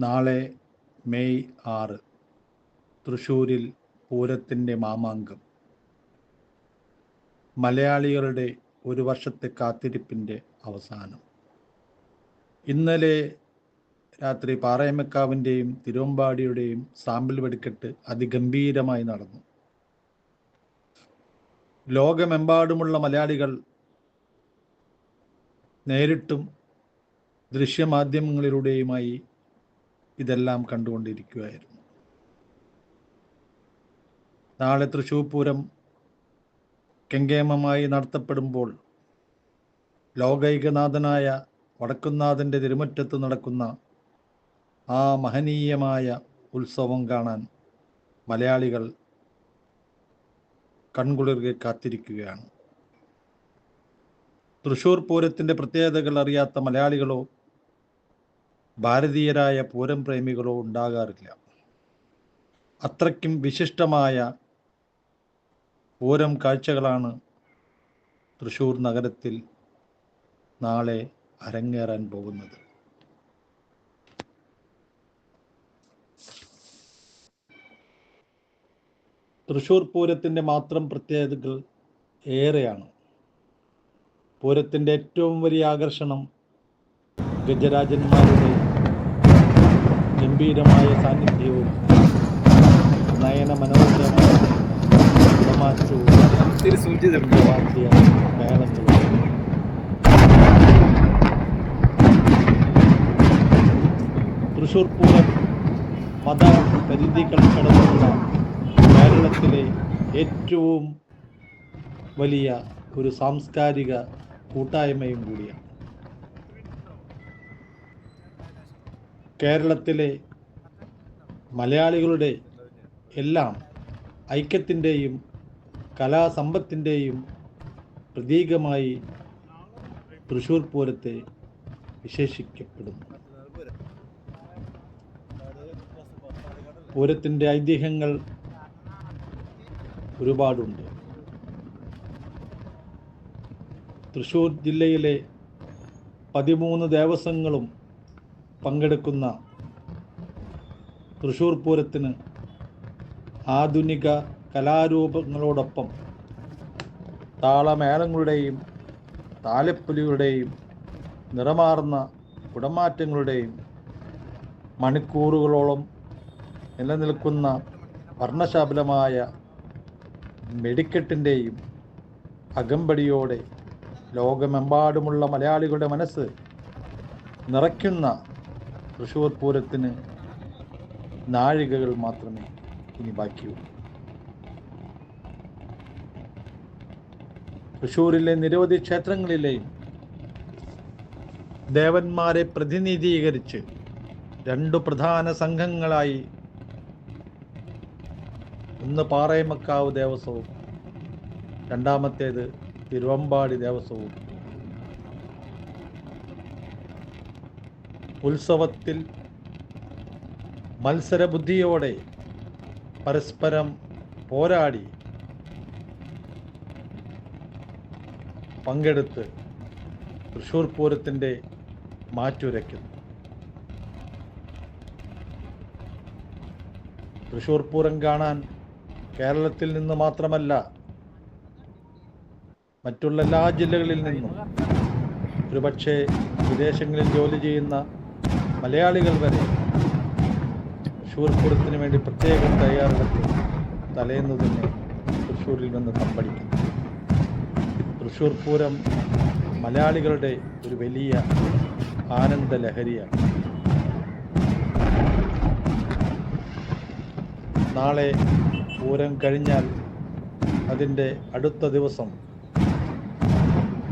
നാളെ മെയ് ആറ് തൃശ്ശൂരിൽ പൂരത്തിന്റെ മാമാങ്കം. മലയാളികളുടെ ഒരു വർഷത്തെ കാത്തിരിപ്പിന്റെ അവസാനം. ഇന്നലെ രാത്രി പാറയമക്കാവിന്റെയും തിരുവമ്പാടിയുടെയും സാമ്പിൾ വെടിക്കെട്ട് അതിഗംഭീരമായി നടന്നു. ലോകമെമ്പാടുമുള്ള മലയാളികൾ നേരിട്ടും ദൃശ്യമാധ്യമങ്ങളിലൂടെയുമായി ഇതെല്ലാം കണ്ടുകൊണ്ടിരിക്കുകയായിരുന്നു നാളെ തൃശ്ശൂർ പൂരം കെങ്കേമമായി നടത്തപ്പെടുമ്പോൾ ലോകൈകനാഥനായ വടക്കുന്നാഥന്റെ തിരുമുറ്റത്ത് നടക്കുന്ന ആ മഹനീയമായ ഉത്സവം കാണാൻ മലയാളികൾ കൺകുളിർകെ കാത്തിരിക്കുകയാണ്. തൃശ്ശൂർ പൂരത്തിന്റെ പ്രത്യേകതകൾ അറിയാത്ത മലയാളികളോ ഭാരതീയരായ പൂരം പ്രേമികളോ ഉണ്ടാകാറില്ല. അത്രയ്ക്കും വിശിഷ്ടമായ പൂരം കാഴ്ചകളാണ് തൃശ്ശൂർ നഗരത്തിൽ നാളെ അരങ്ങേറാൻ പോകുന്നത്. തൃശ്ശൂർ പൂരത്തിന്റെ മാത്രം പ്രത്യേകതകൾ ഏറെയാണ്. പൂരത്തിന്റെ ഏറ്റവും വലിയ ആകർഷണം ഗജരാജന്മാരുടെ ഗംഭീരമായ സാന്നിധ്യവും നയന മനോഹരമായ തൃശൂർ പൂരം മത പരിധികൾ കടന്നുള്ള കേരളത്തിലെ ഏറ്റവും വലിയ ഒരു സാംസ്കാരിക കൂട്ടായ്മയും കൂടിയാണ്. കേരളത്തിലെ മലയാളികളുടെ എല്ലാം ഐക്യത്തിന്റെയും കലാസമ്പത്തിന്റെയും പ്രതീകമായി തൃശ്ശൂർ പൂരത്തെ വിശേഷിക്കപ്പെടുന്നു. പൂരത്തിന്റെ ഐതിഹ്യങ്ങൾ ഒരുപാടുണ്ട്. തൃശ്ശൂർ ജില്ലയിലെ പതിമൂന്ന് ദേവസ്വങ്ങളും പങ്കെടുക്കുന്ന തൃശ്ശൂർ പൂരത്തിന് ആധുനിക കലാരൂപങ്ങളോടൊപ്പം താളമേളങ്ങളുടെയും താലപ്പൊലികളുടെയും നിറമാർന്ന കുടമാറ്റങ്ങളുടെയും മണിക്കൂറുകളോളം നിലനിൽക്കുന്ന വർണശാബലമായ മെടിക്കെട്ടിന്റെയും അകമ്പടിയോടെ ലോകമെമ്പാടുമുള്ള മലയാളികളുടെ മനസ്സ് നിറയ്ക്കുന്ന തൃശ്ശൂർ പൂരത്തിന് നാഴികകൾ മാത്രമേ ഇനി ബാക്കിയുള്ളൂ. തൃശ്ശൂരിലെ നിരവധി ക്ഷേത്രങ്ങളിലെയും ദേവന്മാരെ പ്രതിനിധീകരിച്ച് രണ്ടു പ്രധാന സംഘങ്ങളായി ഒന്ന് പാറയമക്കാവ് ദേവസ്വവും രണ്ടാമത്തേത് തിരുവമ്പാടി ദേവസ്വവും. ഉത്സവത്തിൽ മത്സരബുദ്ധിയോടെ പരസ്പരം പോരാടി പങ്കെടുത്ത് തൃശ്ശൂർ പൂരത്തിന്റെ മാറ്റുരയ്ക്കുന്നു. തൃശ്ശൂർ പൂരം കാണാൻ കേരളത്തിൽ നിന്ന് മാത്രമല്ല മറ്റുള്ള എല്ലാ ജില്ലകളിൽ നിന്നും ഒരുപക്ഷെ വിദേശങ്ങളിൽ ജോലി ചെയ്യുന്ന മലയാളികൾ വരെ തൃശ്ശൂർ പൂരത്തിന് വേണ്ടി പ്രത്യേകം തയ്യാറെടുത്ത് തലേന്ന് തന്നെ തൃശ്ശൂരിൽ നിന്ന് തമ്പടിക്കുന്നു തൃശ്ശൂർ പൂരം മലയാളികളുടെ ഒരു വലിയ ആനന്ദ ലഹരിയാണ്. നാളെ പൂരം കഴിഞ്ഞാൽ അതിന്റെ അടുത്ത ദിവസം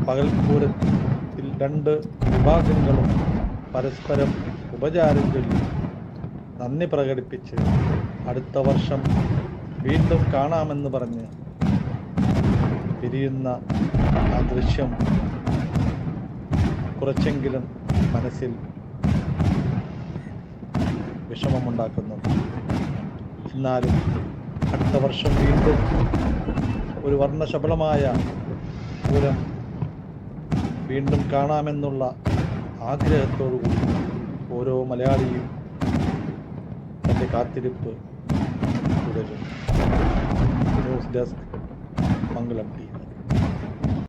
പകൽപൂരത്തിൽ രണ്ട് വിഭാഗങ്ങളും പരസ്പരം ഉപചാരം ചൊല്ലി നന്ദി പ്രകടിപ്പിച്ച് അടുത്ത വർഷം വീണ്ടും കാണാമെന്ന് പറഞ്ഞ് പിരിയുന്ന ആ ദൃശ്യം കുറച്ചെങ്കിലും മനസ്സിൽ വിഷമമുണ്ടാക്കുന്നുണ്ട് എന്നാലും അടുത്ത വർഷം വീണ്ടും ഒരു വർണശബളമായ പൂരം വീണ്ടും കാണാമെന്നുള്ള ആഗ്രഹത്തോടു കൂടി ഓരോ മലയാളിയും തൻ്റെ കാത്തിരിപ്പ് തുടരും ന്യൂസ് ഡെസ്ക് മംഗളം ടി